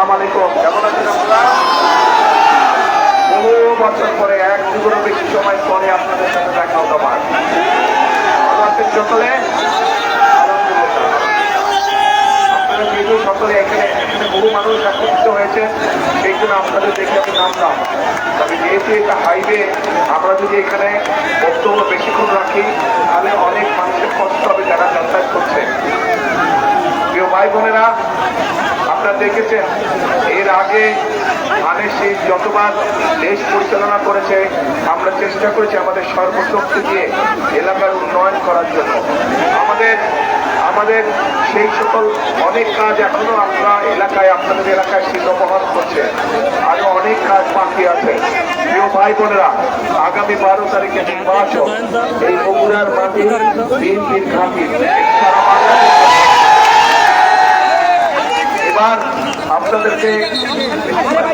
আসসালামু আলাইকুম। কেমন আছেন আপনারা? বহু বছর পরে এক যুগেরও বেশি সময় পরে আপনাদের সাথে দেখা হলো আমার সকলে। আপনারা যেহেতু সকলে এখানে বহু মানুষ একত্রিত হয়েছে। সেই জন্য আপনাদের দেখে আমি নামলাম। তবে যেহেতু এটা হাইওয়ে আমরা যদি এখানে বক্তব্য বেশিক্ষণ রাখি তাহলে অনেক মানুষের কষ্ট হবে যারা যাতায়াত করছে প্রিয় ভাই বোনেরা আপনারা দেখেছেন, এর আগে ধানের শীত যতবার দেশ পরিচালনা করেছে, আমরা চেষ্টা করেছি আমাদের সর্বশক্তি দিয়ে এলাকার উন্নয়ন করার জন্য। আমাদের আমাদের সেই সকল অনেক কাজ এখনও আমরা এলাকায়, আপনাদের এলাকায় শিল্পবহন করছে। আরও অনেক কাজ বাকি আছে। প্রিয় ভাই বোনেরা, আগামী বারো তারিখে নির্বাচন। এই বগুড়ার মাটি, বিএনপির সারা এবার আপনাদেরকে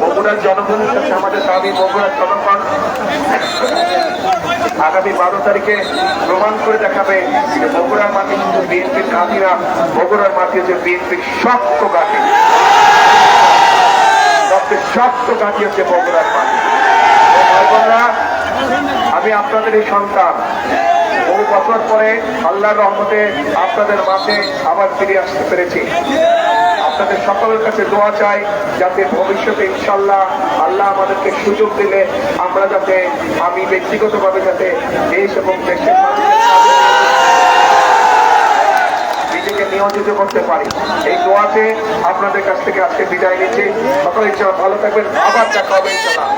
বগুড়ার জনগণের কাছে আমাদের দাবি, বগুড়ার জনগণ আগামী বারো তারিখে প্রমাণ করে দেখাবে যে বগুড়ার মাটি কিন্তু বিএনপির ঘাঁটিরা বগুড়ার মাটি হচ্ছে বিএনপির শক্ত ঘাঁটি। সবচেয়ে শক্ত ঘাঁটি হচ্ছে বগুড়ার মাটি। আমি আপনাদের এই সন্তান। বহু বছর পরে আল্লাহর রহমতে আপনাদের মাঝে আবার ফিরে আসতে পেরেছি। আপনাদের সকলের কাছে দোয়া চাই, যাতে ভবিষ্যতে ইনশাল্লাহ আল্লাহ আমাদেরকে সুযোগ দিলে আমরা যাতে, আমি ব্যক্তিগতভাবে যাতে দেশ এবং দেশের নিজেকে নিয়োজিত করতে পারি। এই দোয়াতে আপনাদের কাছ থেকে আজকে বিদায় নিচ্ছি। সকলে ভালো থাকবেন। আবার দেখা হবে ইনশাল্লাহ